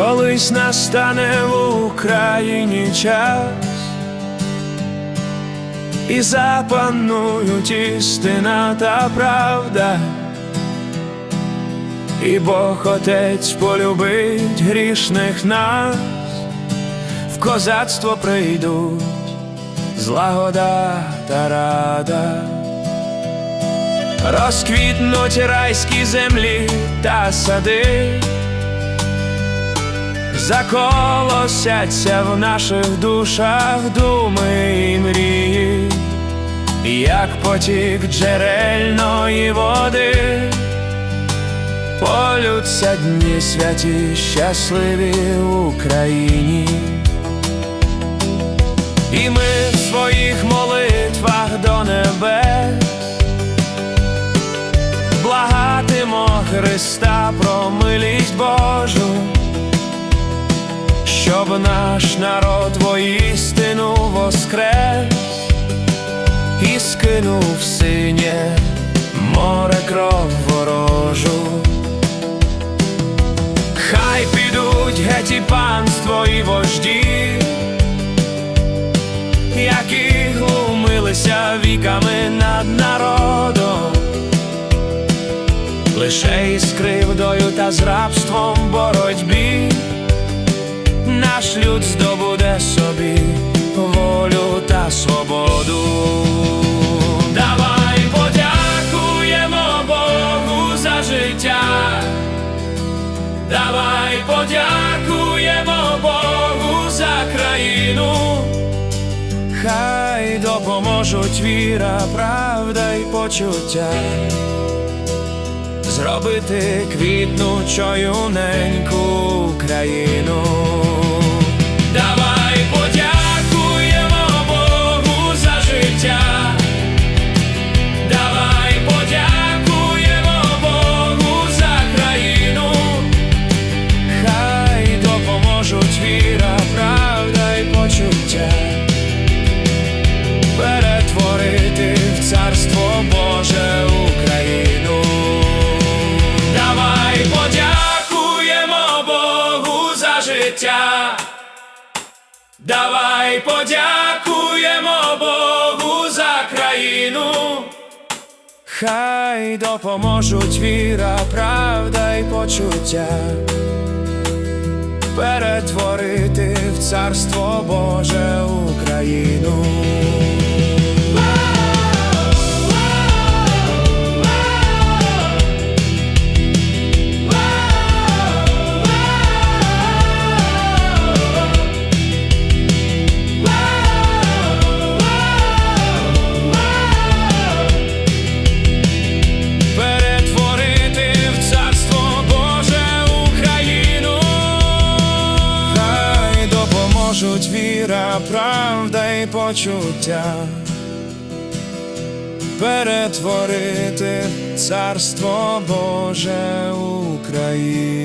Колись настане в Україні час, і запанують істина та правда, і Бог Отець полюбить грішних нас, в козацтво прийдуть злагода та рада. Розквітнуть райські землі та сади, заколосяться в наших душах думи і мрії, як потік джерельної води, полються дні святі, щасливі Україні. І ми в своїх молитвах до небес благатимо Христа про милість Божу, щоб наш народ воістину воскрес і скинув синє море кров ворожу. Хай підуть геть і панство і вожді, які глумилися віками над народом лише із кривдою та з рабством боротьбі, наш люд здобуде собі волю та свободу. Давай подякуємо Богу за життя. Давай подякуємо Богу за країну. Хай допоможуть віра, правда й почуття зробити квітнучою неньку країну. Й почуття перетворити в царство Боже Україну. Давай подякуємо Богу за життя. Давай подякуємо Богу за країну. Хай допоможуть віра, правда й почуття перетворити царство Боже Україну. Допоможуть віра, правда і почуття. Перетворити царство Боже Україну.